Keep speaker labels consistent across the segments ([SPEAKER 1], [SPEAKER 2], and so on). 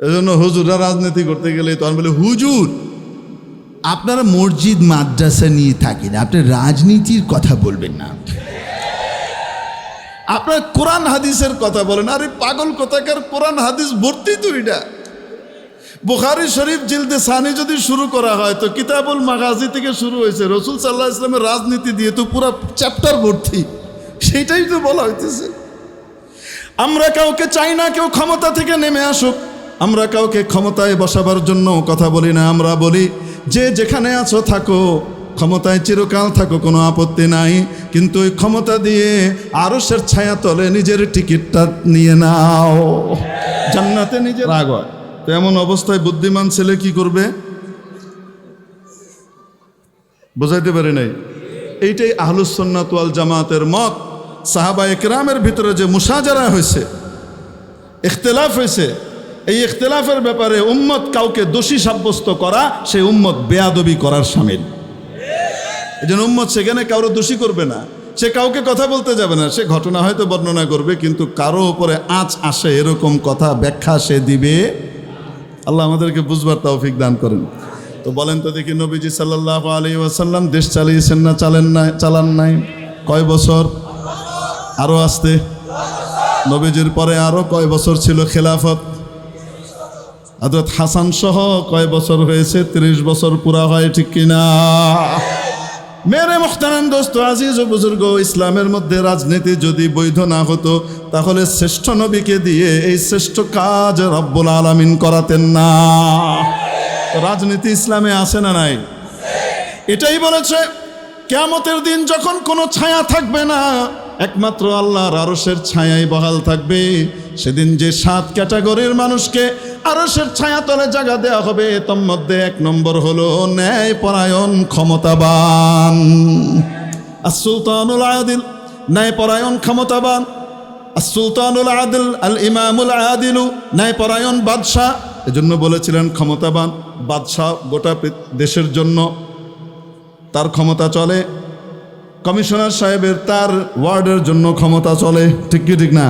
[SPEAKER 1] এজন্য হুজুররা রাজনীতি করতে গেলে তখন বলে, হুজুর,
[SPEAKER 2] আপনারা মসজিদ, মাদ্রাসা নিয়ে থাকেন, আপনি রাজনীতির কথা বলবেন না।
[SPEAKER 1] আপনার কোরআন হাদিসের কথা বলেন, আরে পাগল কথাকার কোরআন হাদিস ভর্তি তো এটা। বুখারি শরীফ জিলদে সানি যদি শুরু করা হয়, তো কিতাবুল মাগাজি থেকে শুরু হয়েছে। রসুল সাল্লাহ ইসলামের রাজনীতি দিয়ে তো পুরো চ্যাপ্টার ভর্তি, সেইটাই তো বলা হইতেছে। আমরা কাউকে চাই না, কেউ ক্ষমতা থেকে নেমে আসুক। আমরা কাউকে ক্ষমতায় বসাবার জন্য কথা বলি না আমরা বলি যে যেখানে আছো থাকো ক্ষমতায় চিরকাল থাকো কোনো আপত্তি নাই। কিন্তু ওই ক্ষমতা দিয়ে আরসের ছায়া তলে নিজের টিকিটটা নিয়ে নাও। জান্নাতে নিজের রাগ তো এমন অবস্থায় বুদ্ধিমান ছেলে কি করবে? বোঝাইতে পারি নাই? এইটাই আহলুসন্নাত ওয়াল জামাতের মত। সাহাবা একরামের ভিতরে যে মুসাজারা হয়েছে ইখতলাফ হয়েছে এই ইখতলাফের ব্যাপারে উম্মত কাউকে দোষী সাব্যস্ত করা সেই উম্মত বেয়াদবি করার সামিল। এই জন্য উম্মত সেখানে কারও দোষী করবে না। সে কাউকে কথা বলতে যাবে না। সে ঘটনা হয়তো বর্ণনা করবে, কিন্তু কারও উপরে আঁচ আসে এরকম কথা ব্যাখ্যা সে দিবে। আল্লাহ আমাদেরকে বুঝবার তৌফিক দান করেন। তো বলেন তো দেখি নবীজি সাল্লাহ আলী ওয়াসাল্লাম দেশ চালিয়েছেন না চালেন নাই, চালান নাই? কয় বছর? আরও আসতে। নবীজির পরে আরও কয় বছর ছিল খেলাফত? হজরত হাসান সহ কয় বছর হয়েছে? ত্রিশ বছর পুরা হয়, ঠিক কিনা? মেরে মুখতারাম দোস্ত, আজিজ বুজুর্গ, ইসলামের মধ্যে রাজনীতি যদি বৈধ না হতো, তাহলে শ্রেষ্ঠ নবীকে দিয়ে এই শ্রেষ্ঠ কাজ রব্বুল আলামিন করাতেন না। রাজনীতি ইসলামে আসে না নাই? এটাই বলেছে, কেয়ামতের দিন যখন কোনো ছায়া থাকবে না, একমাত্র আল্লাহর আরসের ছায়াই বহাল থাকবে। সেদিন যে সাত ক্যাটাগরির মানুষকে আরসের ছায়া তলে জায়গা দেওয়া হবে তোর মধ্যে এক নম্বর হলো ন্যায় পরায়ণ ক্ষমতাবান। আর সুলতানুল আদিল, ন্যায় পরায়ণ ক্ষমতাবান। আর সুলতানুল আদিল, আল ইমামুল আদিলু, ন্যায় পরায়ণ বাদশাহ। এজন্য বলেছিলেন ক্ষমতাবান বাদশাহ গোটা দেশের জন্য। তার ক্ষমতা চলে। কমিশনার সাহেবের তার ওয়ার্ডের জন্য ক্ষমতা চলে। ঠিক কি, ঠিক না?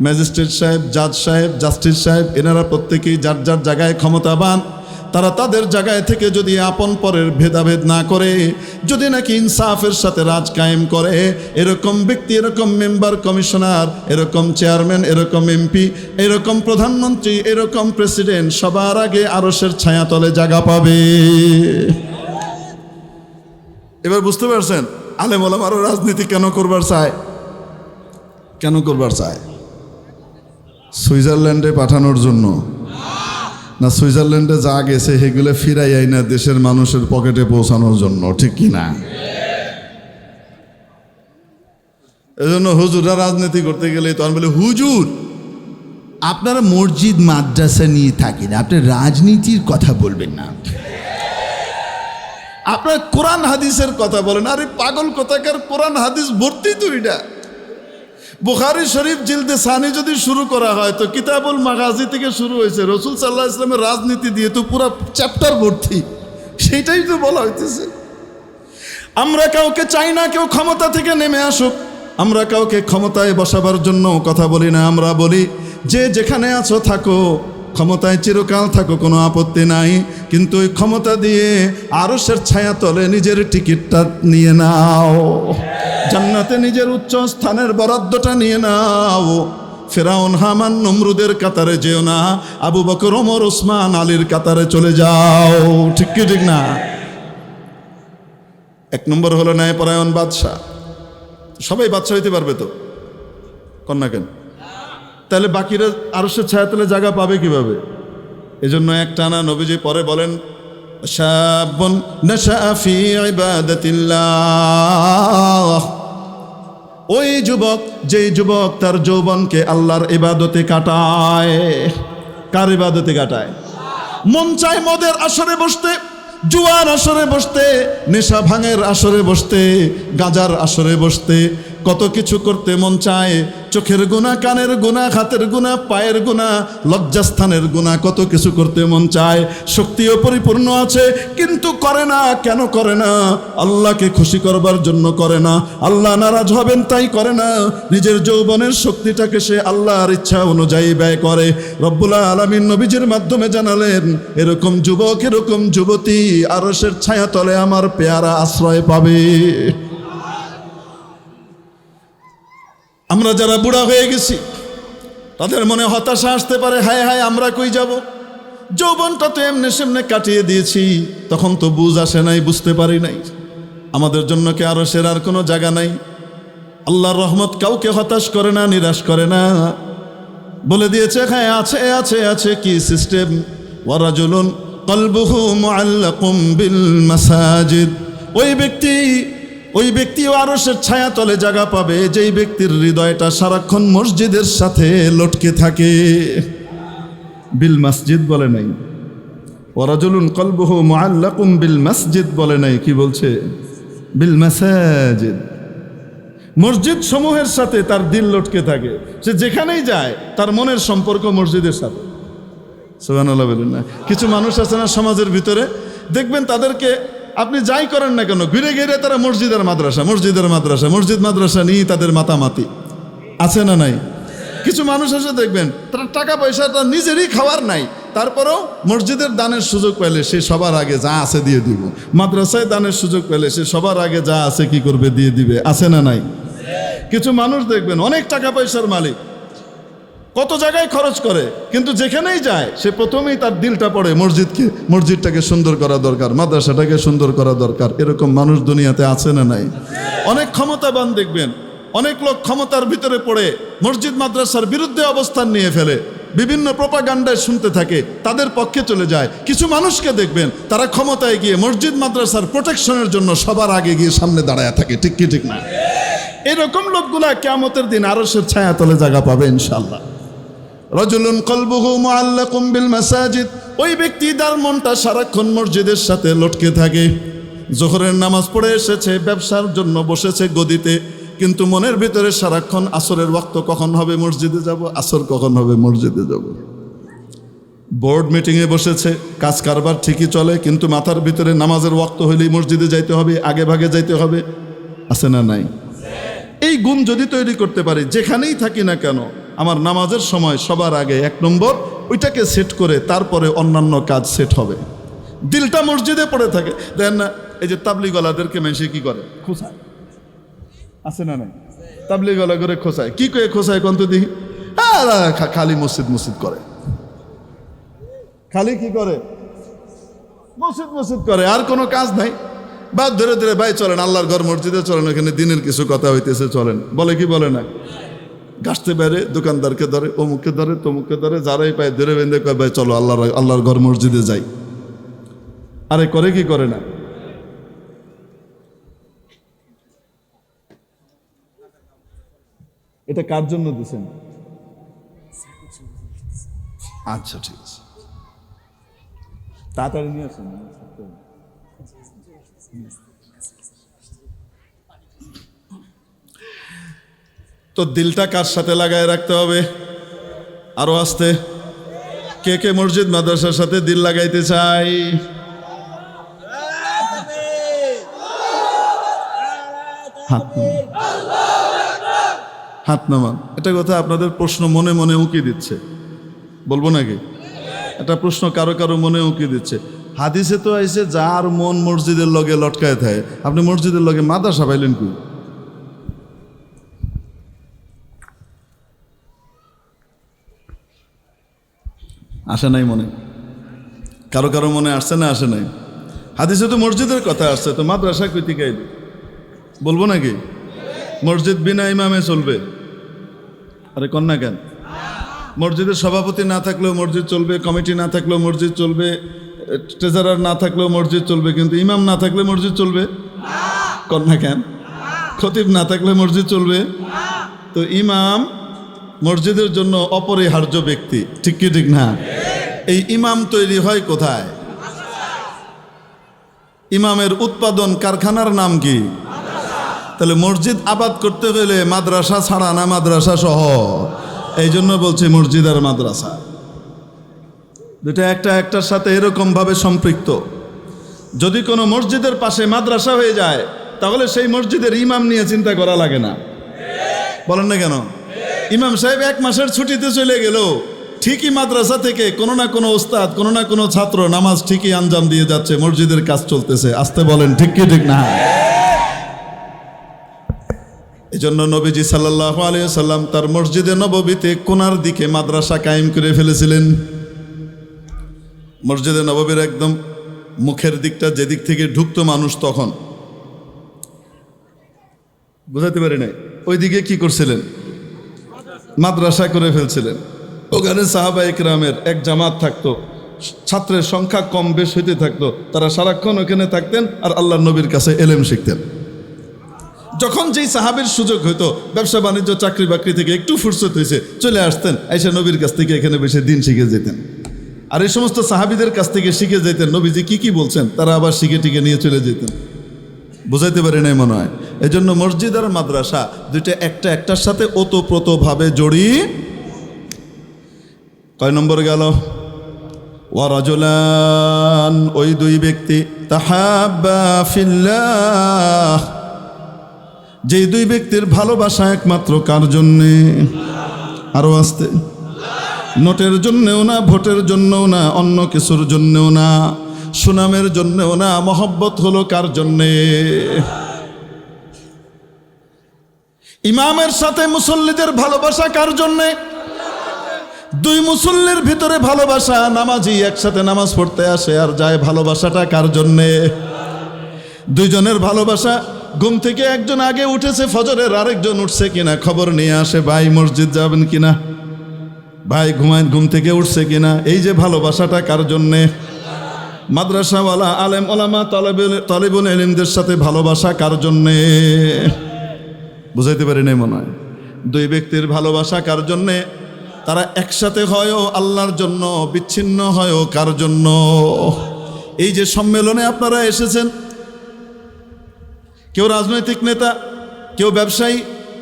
[SPEAKER 1] ম্যাজিস্ট্রেট সাহেব, জাজ সাহেব, জাস্টিস সাহেব, এনারা প্রত্যেকেই যার যার জায়গায় ক্ষমতাবান, তারা তাদের জায়গায় থেকে যদি আপন পরের ভেদাভেদ না করে, যদি নাকি ইনসাফের সাথে রাজ কায়েম করে, এরকম ব্যক্তি, এরকম মেম্বার কমিশনার, এরকম চেয়ারম্যান, এরকম এমপি, এরকম প্রধানমন্ত্রী, এরকম প্রেসিডেন্ট, সবার আগে আরসের ছায়াতলে জায়গা পাবে। এবার বুঝতে পারছেন, আলেম ওলাম আরও রাজনীতি কেন করবার চায়? কেন করবার চায়? সুইজারল্যান্ডে পাঠানোর জন্য। না, সুইজারল্যান্ডে যা গেছে সেগুলো ফিরাই আই না দেশের মানুষের পকেটে পৌঁছানোর জন্য, ঠিক কি না? এজন্য হুজুররা রাজনীতি করতে গেলে তখন বলে, হুজুর,
[SPEAKER 2] আপনারা মসজিদ, মাদ্রাসা নিয়ে থাকেন, আপনি রাজনীতির কথা বলবেন না।
[SPEAKER 1] আপনার কোরআন, হাদিসের কথা বলেন, আরে পাগল কথাকার কোরআন, হাদিস ভর্তি তো এটা। বুখারি শরীফ জিলদে সানি যদি শুরু করা হয়, তো কিতাবুল মাগাজি থেকে শুরু হয়েছে। রসুল সাল্লাহ ইসলামের রাজনীতি দিয়ে তো পুরো চ্যাপ্টার ভর্তি। সেইটাই তো বলা হইতেছে। আমরা কাউকে চাই না কেউ ক্ষমতা থেকে নেমে আসুক। আমরা কাউকে ক্ষমতায় বসাবার জন্য কথা বলি না, আমরা বলি, যে যেখানে আছো থাকো, ক্ষমতায় চিরকাল থাকো, কোনো আপত্তি নাই। কিন্তু ওই ক্ষমতা দিয়ে আরসের ছায়া তলে নিজের টিকিটটা নিয়ে নাও। জান্নাতে নিজের উচ্চ স্থানের বরাদ্দটা নিয়ে নাও। ফেরাউন, হামান, নমরুদের কাতারে যেও না। আবু বকর, ওমর, ওসমান, আলীর কাতারে চলে যাও। ঠিক কি, ঠিক না? এক নম্বর হলো ন্যায়পরায়ণ বাদশাহ। সবাই বাদশাহ হইতে পারবে তো? কন্যা কেন? তাহলে বাকিরা আরও সে ছায়াতলে জায়গা পাবে কীভাবে? এজন্য এক টানা নবীজি পরে বলেন শাবন নাশা ফি ইবাদাতিল্লাহ ওই যুবক, যেই যুবক তার যৌবনকে আল্লাহর ইবাদতে কাটায়। কার ইবাদতে কাটায়? মন চায় মদের আসরে বসতে, জুয়ার আসরে বসতে, নেশা ভাঙের আসরে বসতে, গাজার আসরে বসতে কত কিছু করতে মন চায়, চোখের গুণা, কানের গুণা, হাতের গুণা, পায়ের গুণা, লজ্জাস্থানের গুণা, কত কিছু করতে মন চায়, শক্তিও পরিপূর্ণ আছে, কিন্তু করে না, কেন করে না? আল্লাহকে খুশি করবার জন্য করে না, আল্লাহ নারাজ হবেন তাই করে না, নিজের যৌবনের শক্তিটাকে সে আল্লাহর ইচ্ছা অনুযায়ী ব্যয় করে। রব্বুল্লাহ আলমিন নবীজির মাধ্যমে জানালেন, এরকম যুবক, এরকম যুবতী আরসের ছায়া তলে আমার পেয়ারা আশ্রয় পাবে। আমরা যারা বুড়া হয়ে গেছি, তাদের মনে হতাশা আসতে পারে, হায় হায়, আমরা কই যাব? যৌবনটা তো এমনি সেমনে কাটিয়ে দিয়েছি, তখন তো বুঝ আসে নাই, বুঝতে পারি নাই। আমাদের জন্য কি আরও সেরার কোনো জায়গা নাই? আল্লাহর রহমত কাউকে হতাশ করে না, নিরাশ করে না। বলে দিয়েছে হ্যাঁ আছে আছে আছে, কি সিস্টেম? ওয়ারাজুলুন কলবুহু মুআল্লাকুম বিল মাসাজিদ। ওই ব্যক্তি ওই ব্যক্তিও আরসের ছায়া তলে জায়গা পাবে, যেই ব্যক্তির হৃদয়টা সারাক্ষণ মসজিদের সাথে লটকে থাকে। বিল মসজিদ বলে নাই। ওরাজুলুন কলবুহু মুআল্লাকুম বিল মসজিদ বলে নাই, কি বলছে? বিল মাসাজিদ। মসজিদ সমূহের সাথে তার দিল লটকে থাকে। সে যেখানেই যায়, তার মনের সম্পর্ক মসজিদের সাথে। সুবহানাল্লাহ বলেন না। কিছু মানুষ আছে না সমাজের ভিতরে? দেখবেন তাদেরকে আপনি যাই করেন না কেন, ঘুরে ঘিরে তারা মসজিদের মাদ্রাসা মসজিদের মাদ্রাসা, মসজিদ মাদ্রাসা নিয়েই তাদের মাতামাতি। আছে না নাই? কিছু মানুষ এসে দেখবেন, তার টাকা পয়সা তার নিজেরই খাওয়ার নাই। তারপরেও মসজিদের দানের সুযোগ পেলে সে সবার আগে যা আছে দিয়ে দিব। মাদ্রাসায় দানের সুযোগ পেলে সে সবার আগে যা আছে কি করবে দিয়ে দিবে। আছে না নাই? কিছু মানুষ দেখবেন, অনেক টাকা পয়সার মালিক কত জায়গায় খরচ করে? কিন্তু যেখানেই যায়, সে প্রথমেই তার দিলটা পড়ে মসজিদকে, মসজিদটাকে সুন্দর করা দরকার, মাদ্রাসাটাকে সুন্দর করা দরকার। এরকম মানুষ দুনিয়াতে আছে না নাই? অনেক ক্ষমতাবান দেখবেন, অনেক লোক ক্ষমতার ভিতরে পড়ে, মসজিদ মাদ্রাসার বিরুদ্ধে অবস্থান নিয়ে ফেলে, বিভিন্ন প্রপাগান্ডায় শুনতে থাকে, তাদের পক্ষে চলে যায়। কিছু মানুষকে দেখবেন, তারা ক্ষমতায় গিয়ে মসজিদ মাদ্রাসার প্রোটেকশনের জন্য সবার আগে গিয়ে সামনে দাঁড়ায় থাকে, ঠিক কি, ঠিক না? এরকম লোকগুলা কেমতের দিন আরসের ছায়া তলে জায়গা পাবে ইনশাল্লাহ রজুলুন কলবুহু মুআল্লাকুম বিল মাসাজিদ। ওই ব্যক্তি তার মনটা সারাক্ষণ মসজিদের সাথে লটকে থাকে। জোহরের নামাজ পড়ে এসেছে, ব্যবসার জন্য বসেছে গদিতে। কিন্তু মনের ভিতরে সারাক্ষণ আসরের ওয়াক্ত কখন হবে মসজিদে যাব, আসর কখন হবে মসজিদে যাব। বোর্ড মিটিংয়ে বসেছে, কাজ কারবার ঠিকই চলে, কিন্তু মাথার ভিতরে নামাজের ওয়াক্ত হইলেই মসজিদে যাইতে হবে, আগে ভাগে যাইতে হবে। আছে না নাই? এই গুণ যদি তৈরি করতে পারি, যেখানেই থাকি না কেন আমার নামাজের সময় সবার আগে এক নম্বর, ওইটাকে সেট করে তারপরে অন্যান্য কাজ সেট হবে। দিলটা মসজিদে পড়ে থাকে। দেখেন না, এই যে তাবলিগলাদেরকে মেশে কি করে? খোসায় আছে না নাই? তাবলিগলা করে খোসায় কি করে খোসায় কন্ত দেখি? খালি মসজিদ মসজিদ করে। খালি কি করে? মসজিদ মসজিদ করে। আর কোনো কাজ নাই। বা ধরে ধরে, ভাই চলেন, আল্লাহর ঘর মসজিদে চলেন, ওখানে দিনের কিছু কথা হইতেছে, চলেন। বলে কি বলে না? গাছতে বেড়ে, দোকানদারকে ধরে, অমুককে ধরে, তমুককে ধরে, যারাই পায় ধরে বেঁধে কয়, ভাই, চলো, আল্লাহর আল্লাহর ঘর মসজিদে যাই। আরে করে কি করে না? এটা কার জন্য দিছেন? আচ্ছা ঠিক আছে। তাড়াতাড়ি নিয়ে আসুন। তো দিলটা কার সাথে লাগায় রাখতে হবে? আরও আসতে। কে কে মসজিদ মাদ্রাসার সাথে দিল লাগাইতে চাই হাত নামান। এটা কথা আপনাদের প্রশ্ন মনে মনে উঁকি দিচ্ছে। বলব নাকি? একটা প্রশ্ন কারও কারও মনে উকি দিচ্ছে। হাদিসে তো আইসে যার মন মসজিদের লগে লটকায় থাকে। আপনি মসজিদের লগে মাদ্রাসা পাইলেন কি আসে নাই মনে। কারও কারও মনে আসছে না, আসে নাই। হাদিসে তো মসজিদের কথা আসছে, তো মাদ্রাসা কইতে গাইবে বলব নাকি? মসজিদ বিনা ইমামে চলবে। আরে কন্যা কেন? মসজিদের সভাপতি না থাকলেও মসজিদ চলবে, কমিটি না থাকলেও মসজিদ চলবে, ট্রেজারার না থাকলেও মসজিদ চলবে, কিন্তু ইমাম না থাকলে মসজিদ চলবে? কন্যা কেন? খতিব না থাকলে মসজিদ চলবে? তো ইমাম মসজিদের জন্য অপরিহার্য ব্যক্তি, ঠিক কি ঠিক না? এই ইমাম তৈরি হয় কোথায়? ইমামের উৎপাদন কারখানার নাম কি? তাহলে মসজিদ আবাদ করতে গেলে মাদ্রাসা ছাড়া না মাদ্রাসা সহ? এই জন্য বলছি মসজিদ আর মাদ্রাসা। দুটা একটা একটার সাথে এরকমভাবে সম্পৃক্ত। যদি কোনো মসজিদের পাশে মাদ্রাসা হয়ে যায়, তাহলে সেই মসজিদের ইমাম নিয়ে চিন্তা করা লাগে না। বলেন না কেন? ইমাম সাহেব এক মাসের ছুটিতে চলে গেল। ঠিকই মাদ্রাসা থেকে কোনো না কোনো ওস্তাদ, কোনো না কোনো ছাত্র নামাজ ঠিকই আঞ্জাম দিয়ে যাচ্ছে, মসজিদের কাজ চলতেছে। আসতে বলেন, ঠিক কি, ঠিক না? এই জন্য নবীজি সাল্লাহ আলিয়া সাল্লাম তার মসজিদে নববীতে কোনার দিকে মাদ্রাসা কায়েম করে ফেলেছিলেন। মসজিদে নববীর একদম মুখের দিকটা যেদিক থেকে ঢুকতো মানুষ তখন। বুঝাতে পারি নাই? ওইদিকে কি করছিলেন? মাদ্রাসা করে ফেলছিলেন। ওখানে সাহাবা ইকরামের এক জামাত থাকতো। ছাত্রের সংখ্যা কম বেশ হইতে থাকতো। তারা সারাক্ষণ ওখানে থাকতেন আর আল্লাহ নবীর কাছে এলেম শিখতেন। যখন যেই সাহাবের সুযোগ হইতো, ব্যবসা বাণিজ্য, চাকরি বাকরি থেকে একটু ফুরসত হয়েছে চলে আসতেন এসে নবীর কাছ থেকে এখানে বেশি দিন শিখে যেতেন। আর এই সমস্ত সাহাবিদের কাছ থেকে শিখে যেতেন। নবীজি কি কি বলছেন, তারা আবার শিখে টিকে নিয়ে চলে যেতেন। বুঝাইতে পারি নাই মনে হয়। এই জন্য মসজিদ আর মাদ্রাসা দুইটা একটা একটার সাথে ওতপ্রোতভাবে জড়ি কয় নম্বর গেল ওয়ারাজুলান ওই দুই ব্যক্তি, তাহাব্বা ফিল্লাহ। যেই দুই ব্যক্তির ভালোবাসা একমাত্র কার জন্যে? আরও আসতে। নোটের জন্যেও না, ভোটের জন্যও না, অন্য কিছুর জন্যেও না, সুনামের জন্যেও না, মহব্বত হলো কার জন্যে? ইমামের সাথে মুসল্লিদের ভালোবাসা কার জন্যে? দুই মুসল্লির ভিতরে ভালোবাসা, নামাজি একসাথে নামাজ পড়তে আসে, আর যায় ভালোবাসাটা কার জন্যে? দুইজনের ভালোবাসা, ঘুম থেকে একজন আগে উঠেছে ফজরের, আরেকজন উঠছে কিনা খবর নিয়ে আসে, ভাই, মসজিদ যাবেন কিনা? ভাই, ঘুমায়, ঘুম থেকে উঠছে কিনা? এই যে ভালোবাসাটা কার জন্যে? মাদ্রাসাওয়ালা, আলেম, ওলামা, তলেবুল এলিমদের সাথে ভালোবাসা কার জন্যে? বুঝাইতে পারি নাই মনে হয়। দুই ব্যক্তির ভালোবাসা কার জন্যে? তারা একসাথে হয়ও আল্লাহর জন্য, বিচ্ছিন্ন হয়ও কার জন্য? এই যে সম্মেলনে আপনারা এসেছেন, কেউ রাজনৈতিক নেতা, কেউ ব্যবসায়ী,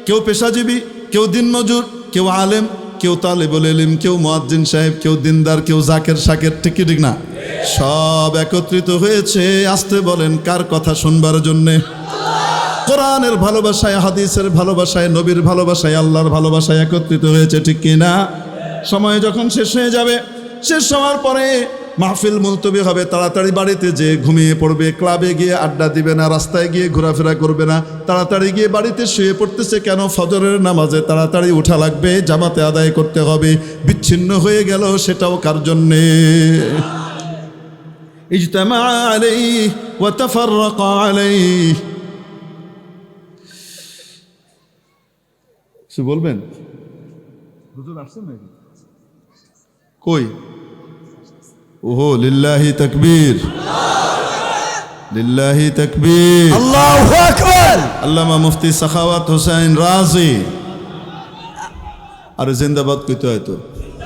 [SPEAKER 1] কেউ পেশাজীবী, কেউ দিনমজুর কেউ আলেম, কেউ তালেবুল এলিম কেউ মোয়াজ্জিন সাহেব, কেউ দিনদার, কেউ জাকের শাকের, ঠিক ঠিক না? সব একত্রিত হয়েছে, আসতে বলেন কার কথা শুনবার জন্যে। কোরআনের ভালোবাসায়, হাদিসের ভালোবাসায়, নবীর ভালোবাসায়, আল্লাহর ভালোবাসায় একত্রিত হয়েছে, ঠিক কি না? সময় যখন শেষ হয়ে যাবে, শেষ হওয়ার পরে মাহফিল মুলতবি হবে, তাড়াতাড়ি বাড়িতে যে ঘুমিয়ে পড়বে, ক্লাবে গিয়ে আড্ডা দিবে না, রাস্তায় গিয়ে ঘোরাফেরা করবে না, তাড়াতাড়ি গিয়ে বাড়িতে শুয়ে পড়তেছে কেন? ফজরের নামাজে তাড়াতাড়ি উঠা লাগবে, জামাতে আদায় করতে হবে, বিচ্ছিন্ন হয়ে গেল সেটাও কার জন্যে? ইজতামা আলাইহি ওয়া তাফাররাকা আলাইহি। কিছু বলবেন? হুজুর আসছেন নাকি? কই? ওহো লিল্লাহি তাকবীর। লিল্লাহি তাকবীর।
[SPEAKER 3] আল্লাহু আকবার।
[SPEAKER 1] আল্লামা মুফতি সাখাওয়াত হোসেন রাজি। আর জিন্দাবাদ কইতে হয়তো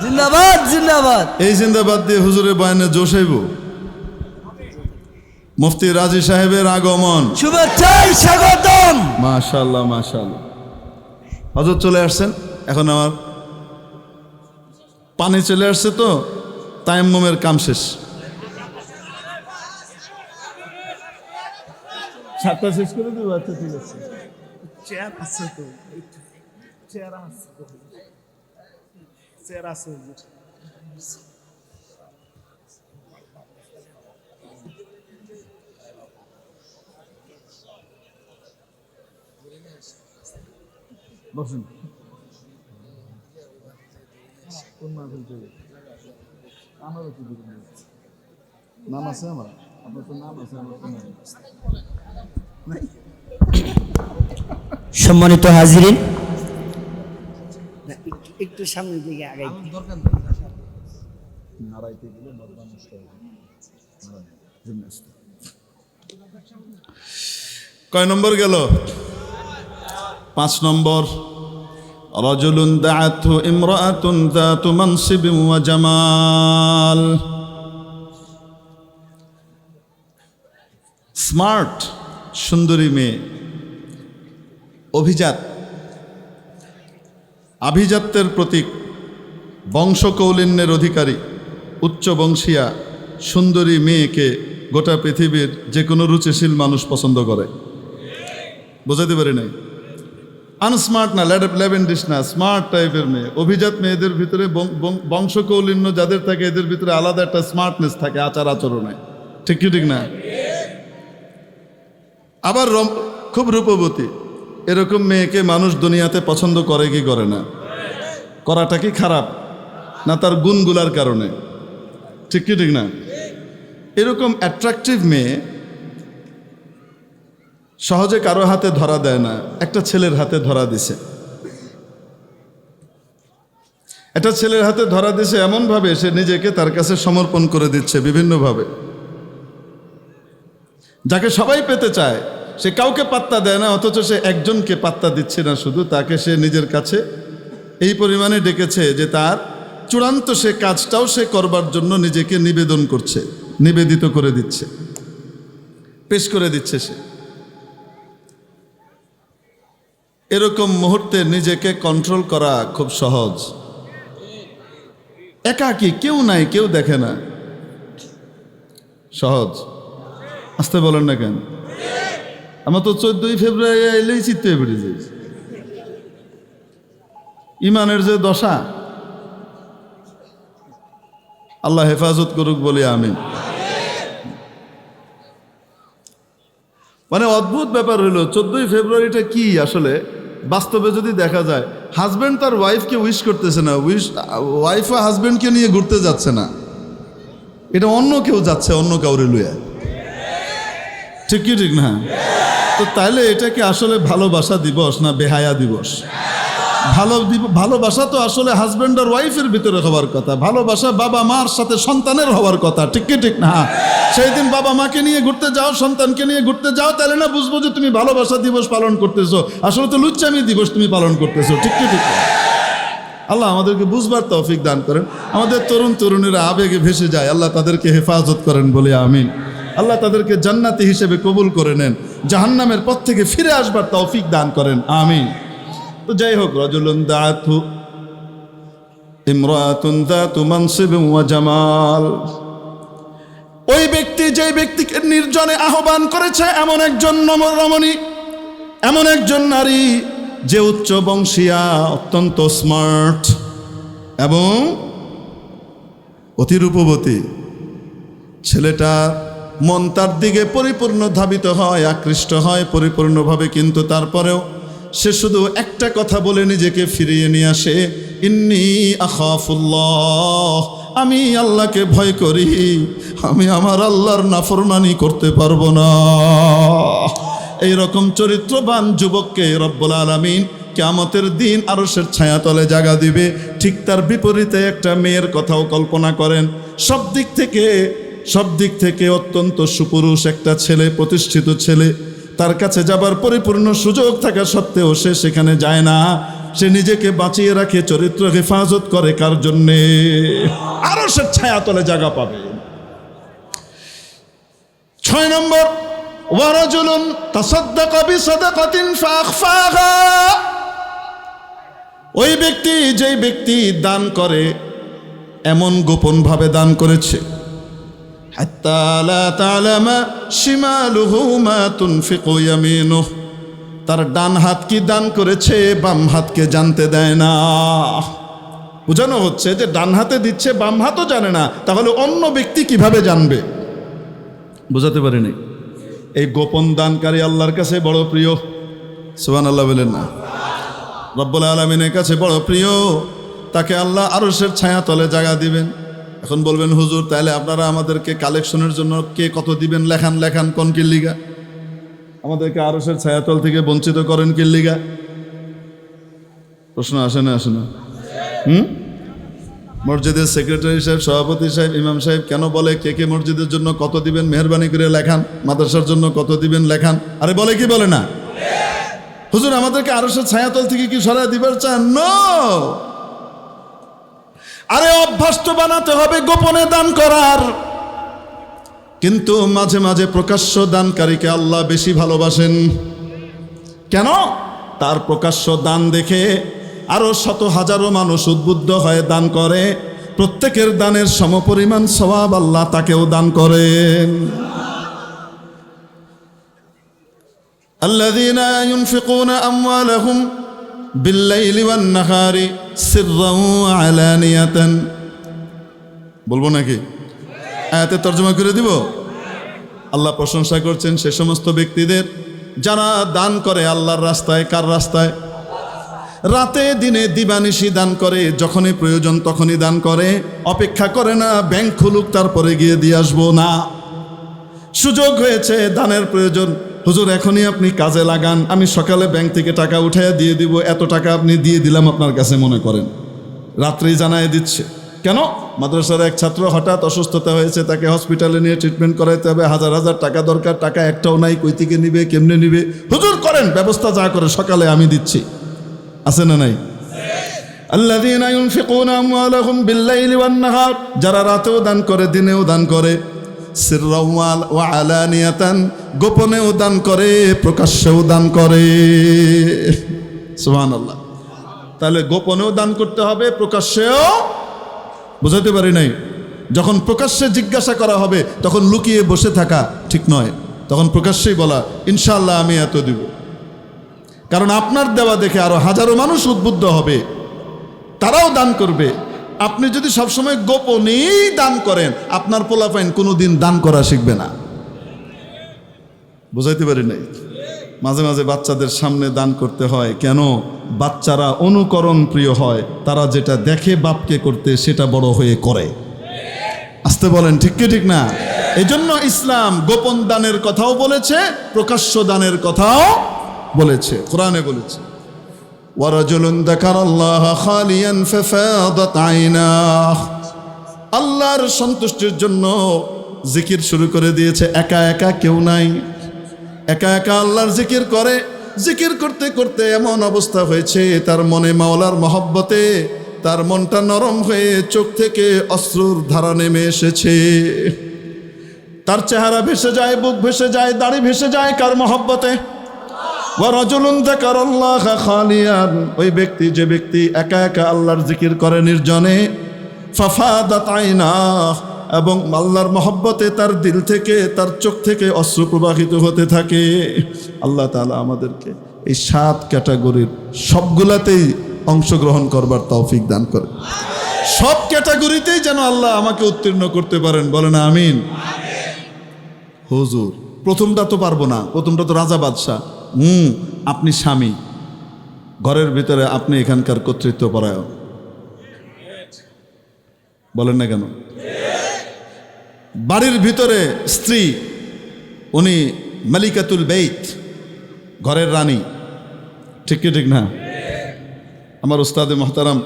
[SPEAKER 3] জিন্দাবাদ জিন্দাবাদ।
[SPEAKER 1] এই জিন্দাবাদ দিয়ে হুজুরের বয়ানে জোশাইব। মুফতি রাজি সাহেবের আগমন।
[SPEAKER 3] শুভেচ্ছায় স্বাগতম।
[SPEAKER 1] মাশাল্লাহ মাশাল্লাহ হজরত চলে আসছেন। এখন আমার পানি চলে আসছে তো তায়াম্মুমের কাম শেষ। সাতটা শেষ করে দেবো আচ্ছা ঠিক আছে।
[SPEAKER 4] চেয়ার আছে তো চেয়ার আছে তো। চেয়ার আছে।
[SPEAKER 1] বসুন। কোন মাহফিল চলে আমারও কি নাম আছে আমার? আপনার তো নাম আছে আমার তো নাম নাই।
[SPEAKER 3] সম্মানিত হাজিরিন।
[SPEAKER 4] একটু সামনের দিকে আগাই।
[SPEAKER 1] নাড়াইতে গেলে নষ্ট হবে। কয় নম্বর গেল? পাঁচ নম্বর, রজুলুন দাআতহু ইমরাআতুন যাতু মানসিবিন ওয়া জামাল। স্মার্ট, সুন্দরী মেয়ে। অভিজাত। আভিজাত্যের প্রতীক, বংশকৌলিন্যের অধিকারী, উচ্চ বংশীয়া, সুন্দরী মেয়েকে গোটা পৃথিবীর যে কোনো রুচিশীল মানুষ পছন্দ করে। বোঝাতে পারি নাই? আনস্মার্ট না ল্যাভেন্ডিস না স্মার্ট টাইপের মেয়ে অভিজাত মেয়েদের ভিতরে বংশকৌলিন্য যাদের থাকে এদের ভিতরে আলাদা একটা স্মার্টনেস থাকে আচার আচরণে ঠিক কি ঠিক না আবার খুব রূপবতী এরকম মেয়েকে মানুষ দুনিয়াতে পছন্দ করে কি করে না করাটা কি খারাপ না তার গুণগুলার কারণে ঠিক কি ঠিক না এরকম অ্যাট্রাকটিভ মেয়ে সহজে কারও হাতে ধরা দেয় না, একটা ছেলের হাতে ধরা দিছে। একটা ছেলের হাতে ধরা দিছে এমনভাবে সে নিজেকে তার কাছে সমর্পণ করে দিচ্ছে বিভিন্নভাবে। যাকে সবাই পেতে চায়, সে কাউকে পাত্তা দেয় না, অথচ সে একজনকে পাত্তা দিচ্ছে না শুধু, তাকে সে নিজের কাছে এই পরিমাণে ডেকেছে যে তার চূড়ান্ত সে কাজটাও সে করবার জন্য নিজেকে নিবেদন করছে, নিবেদিত করে দিচ্ছে, পেশ করে দিচ্ছে সে। এরকম মুহূর্তে নিজেকে কন্ট্রোল করা খুব সহজ। একাকি, কেউ নাই, কেউ দেখে না। সহজ। আসতে বলেন না কেন? আমার তো চোদ্দই ফেব্রুয়ারি এলেই চিত্তে বেড়ে যাই। ইমানের যে দশা, আল্লাহ হেফাজত করুক বলে আমি মানে অদ্ভুত ব্যাপার হলো, চোদ্দই ফেব্রুয়ারিটা কি আসলে? বাস্তবে যদি দেখা যায় হাজব্যান্ড তার ওয়াইফকে উইশ করতেছে না উইশ ওয়াইফ আর হাজব্যান্ডকে নিয়ে ঘুরতে যাচ্ছে না। এটা অন্য কেউ যাচ্ছে, অন্য কাউরে লুয়া ঠিক কি ঠিক না? তো তাইলে এটাকে আসলে ভালোবাসা দিবস না বেহায়া দিবস? ভালো ভালোবাসা তো আসলে হাজব্যান্ড আর ওয়াইফের ভিতরে হওয়ার কথা। ভালোবাসা বাবা মার সাথে সন্তানের হওয়ার কথা। ঠিক কি ঠিক না? সেই দিন বাবা মাকে নিয়ে ঘুরতে যাও, সন্তানকে নিয়ে ঘুরতে যাও, তাহলে না বুঝব যে তুমি ভালোবাসা দিবস পালন করতেছো। আসলে তো লুচ্চামি দিবস তুমি পালন করতেছো। ঠিক কি ঠিক? আল্লাহ আমাদেরকে বুঝবার তৌফিক দান করেন। আমাদের তরুণ তরুণীরা আবেগে ভেসে যায়। আল্লাহ তাদেরকে হেফাজত করেন বলে আমিন। আল্লাহ তাদেরকে জান্নাতি হিসেবে কবুল করে নেন। জাহান্নামের পথ থেকে ফিরে আসবার তৌফিক দান করেন। আমিন। তো যাই হোক, রজুলুন দাতু, ইমরাতুন দাতু মানসিব জামাল। ওই ব্যক্তি যে ব্যক্তিকে নির্জনে আহ্বান করেছে, এমন একজন নম- রমণী, এমন একজন নারী, যে উচ্চ বংশীয়া, অত্যন্ত স্মার্ট এবং অতি রূপবতী। ছেলেটা মন তার দিকে পরিপূর্ণ ধাবিত হয়, আকৃষ্ট হয়, পরিপূর্ণভাবে, কিন্তু তারপরেও সে শুধু একটা কথা বলে নিজেকে ফিরিয়ে নিয়ে আসে, ইন্নি আখাফুল্লাহ, আমি আল্লাহকে ভয় করি, আমি আমার আল্লাহর নাফরমানি করতে পারব না। এই রকম চরিত্রবান যুবককে রব্বুল আলমিন কেয়ামতের দিন আরসের ছায়াতলে জাগা দিবে। ঠিক তার বিপরীতে একটা মেয়ের কথাও কল্পনা করেন। সব দিক থেকে, সব দিক থেকে অত্যন্ত সুপুরুষ একটা ছেলে, প্রতিষ্ঠিত ছেলে। তার কাছে যাবার পরিপূর্ণ সুযোগ থাকা সত্ত্বেও সে সেখানে যায় না। সে নিজেকে বাঁচিয়ে রাখে, চরিত্র হেফাজত করে কার জন্যে? আরও সে ছায়া তলে জায়গা পাবে। ছয় নম্বর ওয়ারাজুলুন ওই ব্যক্তি যেই ব্যক্তি দান করে, এমন গোপনভাবে দান করেছে। হাত্তা লা তা'লামা শিমালুহু মা তুনফিকু ইয়ামিনুহু। তার ডান হাত কি দান করেছে, বাম হাতকে জানতে দেয় না। বোঝানো হচ্ছে যে ডান হাতে দিচ্ছে, বাম হাতও জানে না। তাহলে অন্য ব্যক্তি কীভাবে জানবে? বোঝাতে পারিনি। এই গোপন দানকারী আল্লাহর কাছে বড় প্রিয়। সুবান আল্লাহ বলেন না। রব্বুল আলমিনের কাছে বড় প্রিয়। তাকে আল্লাহ আরসের ছায়া তলে জায়গা দিবেন। এখন বলবেন, হুজুর, তাহলে আপনারা আমাদেরকে কালেকশনের জন্য কে কত দিবেন? লেখান লেখান, কোন কিল্লিগা আমাদেরকে আরসের ছায়াতল থেকে বঞ্চিত করেন কিল্লিগা প্রশ্ন আসে না আসে না। হুম? মসজিদের সেক্রেটারি সাহেব, সভাপতি সাহেব, ইমাম সাহেব, কেন বলে কে কে মসজিদের জন্য কত দিবেন? মেহরবানি করে লেখান। মাদ্রাসার জন্য কত দিবেন? লেখান। আরে বলে কি বলে না? হুজুর, আমাদেরকে আরও সে ছায়াতল থেকে কি সরাই দিবার চান? নো আরে অভ্যাস তো বানাতে হবে গোপনে দান করার কিন্তু মাঝে মাঝে প্রকাশ্য দানকারীকে আল্লাহ বেশি ভালোবাসেন কেন তার প্রকাশ্য দান দেখে আরও শত হাজারো মানুষ উদ্বুদ্ধ হয়ে দান করে প্রত্যেকের দানের সমপরিমাণ সবাব আল্লাহ তাকেও দান করেন الذين ينفقون أموالهم বিল্লাইলি ওয়ান নাহারি সিররাউ আলানিয়াতান। বলব নাকি? আয়াতের তর্জমা করে দিব? আল্লাহ প্রশংসা করছেন সে সমস্ত ব্যক্তিদের। যারা দান করে আল্লাহর রাস্তায়, কার রাস্তায়? রাতে দিনে দিবানিশি দান করে, যখনই প্রয়োজন তখনই দান করে। অপেক্ষা করে না, ব্যাংক খুলুক, তারপরে গিয়ে দিয়ে আসব। না। সুযোগ হয়েছে দানের প্রয়োজন। হুজুর, এখনই আপনি কাজে লাগান, আমি সকালে ব্যাংক থেকে টাকা উঠাইয়া দিয়ে দিব, এত টাকা আপনি দিয়ে দিলাম আপনার কাছে মনে করেন। রাত্রেই জানায় দিচ্ছে। কেন? মাদ্রাসার এক ছাত্র হঠাৎ অসুস্থতা হয়েছে, তাকে হসপিটালে নিয়ে ট্রিটমেন্ট করাইতে হবে, হাজার হাজার টাকা দরকার, টাকা একটাও নাই, কই থেকে নিবে, কেমনে নিবে? হুজুর, করেন, ব্যবস্থা যা করে সকালে আমি দিচ্ছি। আছে না নাই? যারা রাতেও দান করে, দিনেও দান করে সিররাওয়াল ওয়া আলানিয়াতান গোপনেও দান করে, প্রকাশ্যেও দান করে। সুবহানাল্লাহ। তাহলে গোপনেও দান করতে হবে, প্রকাশ্যেও বুঝাতে পারি নাই? যখন প্রকাশ্যে জিজ্ঞাসা করা হবে, তখন লুকিয়ে বসে থাকা ঠিক নয়। তখন প্রকাশ্যেই বলা ইনশাল্লাহ আমি এত দিব। কারণ আপনার দেওয়া দেখে আরও হাজারো মানুষ উদ্বুদ্ধ হবে, তারাও দান করবে। আপনি যদি সবসময় গোপনেই দান করেন, আপনার পোলাপাইন কোনো দিন দান করা শিখবে না। বুঝাইতে পারি নাই? মাঝে মাঝে বাচ্চাদের সামনে দান করতে হয়। কেন? বাচ্চারা অনুকরণ প্রিয় হয়। তারা যেটা দেখে বাপকে করতে, সেটা বড় হয়ে করে। আসতে বলেন, ঠিক কি, ঠিক না? এজন্য ইসলাম গোপন দানের কথাও বলেছে, প্রকাশ্য দানের কথাও বলেছে। কোরআনে বলেছে। ورجل ذكر الله خاليا ففاضت عيناه আল্লাহর সন্তুষ্টির জন্য জিকির শুরু করে দিয়েছে একা একা কেউ নাই একা একা আল্লাহর জিকির করে জিকির করতে করতে এমন অবস্থা হয়েছে তার মনে মাওলার মহব্বতে তার মনটা নরম হয়ে চোখ থেকে অশ্রুর ধারা নেমে এসেছে তার চেহারা ভেসে যায় বুক ভেসে যায় দাড়ি ভেসে যায় কার মহব্বতে ওয়ারাজুলুন যাকারাল্লাহা খালিয়ান ওই ব্যক্তি, যে ব্যক্তি একা একা আল্লাহর জিকির করে নির্জনে, ফাফাদাত আইনাহ, এবং আল্লাহর মহব্বতে তার দিল থেকে, তার চোখ থেকে অশ্রু প্রবাহিত হতে থাকে। আল্লাহ তাআলা আমাদেরকে এই সাত ক্যাটাগরির সবগুলাতেই অংশগ্রহণ করবার তৌফিক দান করে। সব ক্যাটাগরিতেই যেন আল্লাহ আমাকে উত্তীর্ণ করতে পারেন। বলেন আমিন। হুজুর, প্রথমটা তো পারব না। প্রথমটা তো রাজা বাদশাহ। হুম, আপনি স্বামী। ঘরের ভিতরে আপনি এখানকার কর্তৃত্ব পরায়ণ বলেন না কেন? বাড়ির ভিতরে স্ত্রী, উনি মালিকাতুল বেইত ঘরের রানী। ঠিক কি ঠিক না? আমার উস্তাদে মহতারাম,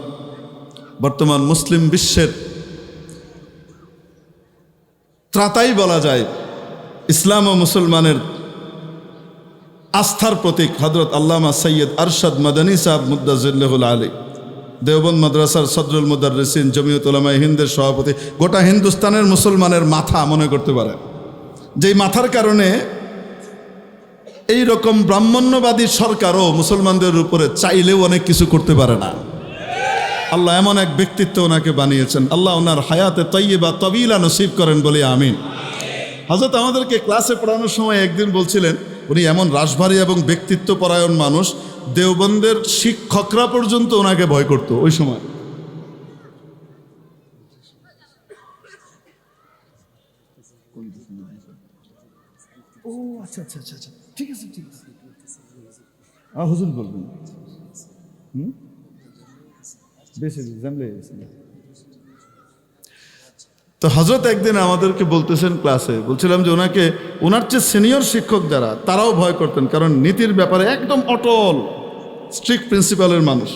[SPEAKER 1] বর্তমান মুসলিম বিশ্বের ত্রাতাই বলা যায়, ইসলাম ও মুসলমানের আস্থার প্রতীক হজরত আল্লামা সৈয়দ আরশাদ মাদানী সাহেব মুদাজিল্লাহুল আলী। দেওবন্দ মাদ্রাসার সদরুল মুদারিসিন জমিয়ত উলামায়ে হিন্দের সভাপতি। গোটা হিন্দুস্তানের মুসলমানের মাথা মনে করতে পারে। যেই মাথার কারণে এই রকম ব্রাহ্মণ্যবাদী সরকারও মুসলমানদের উপরে চাইলেও অনেক কিছু করতে পারে না। আল্লাহ এমন এক ব্যক্তিত্ব ওনাকে বানিয়েছেন। আল্লাহ ওনার হায়াতে তৈবা তবিলা নসিব করেন বলে আমিন। হজরত আমাদেরকে ক্লাসে পড়ানোর সময় একদিন বলছিলেন উনি এমন রাশভারী এবং ব্যক্তিত্ব পরায়ণ মানুষ দেওবন্দের শিক্ষকরা পর্যন্ত ওনাকে ভয় করত ওই সময়।
[SPEAKER 4] ও আচ্ছা আচ্ছা আচ্ছা আচ্ছা। ঠিক আছে ঠিক আছে।
[SPEAKER 1] হুজুর বলবেন। হুম? বেশ বেশি জানলে তো হজরত একদিন আমাদেরকে বলতেছেন ক্লাসে বলছিলাম যে ওনাকে ওনার চেয়ে সিনিয়র শিক্ষক যারা তারাও ভয় করতেন কারণ নীতির ব্যাপারে একদম অটল স্ট্রিক্ট প্রিন্সিপালের মানুষ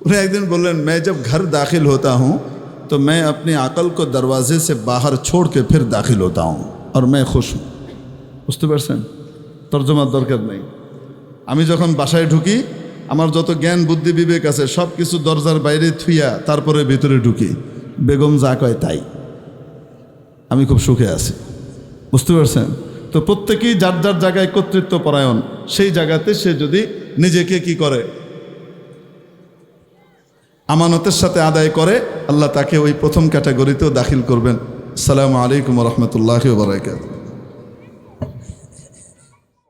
[SPEAKER 1] उन्हें एक दिन बोले मैं जब घर दाखिल होता हूँ तो मैं अपनी अकल को दरवाजे से बाहर छोड़ के फिर दाखिल होता हूँ और मैं खुश हूँ বুঝতে পারছেন তর্জমার দরকার নেই আমি যখন বাসায় ঢুকি আমার যত জ্ঞান বুদ্ধি বিবেক আছে সব কিছু দরজার বাইরে থুইয়া তারপরে ভিতরে ঢুকি বেগম যা কয় তাই। আমি খুব সুখে আছি। বুঝতে পারছেন? তো প্রত্যেকেই যার যার জায়গায় কর্তৃত্ব পরায়ণ, সেই জায়গাতে সে যদি নিজেকে কি করে? আমানতের সাথে আদায় করে, আল্লাহ তাকে ওই প্রথম ক্যাটাগরিতেও দাখিল করবেন। আসসালামু আলাইকুম রহমতুল্লাহ বারাকাত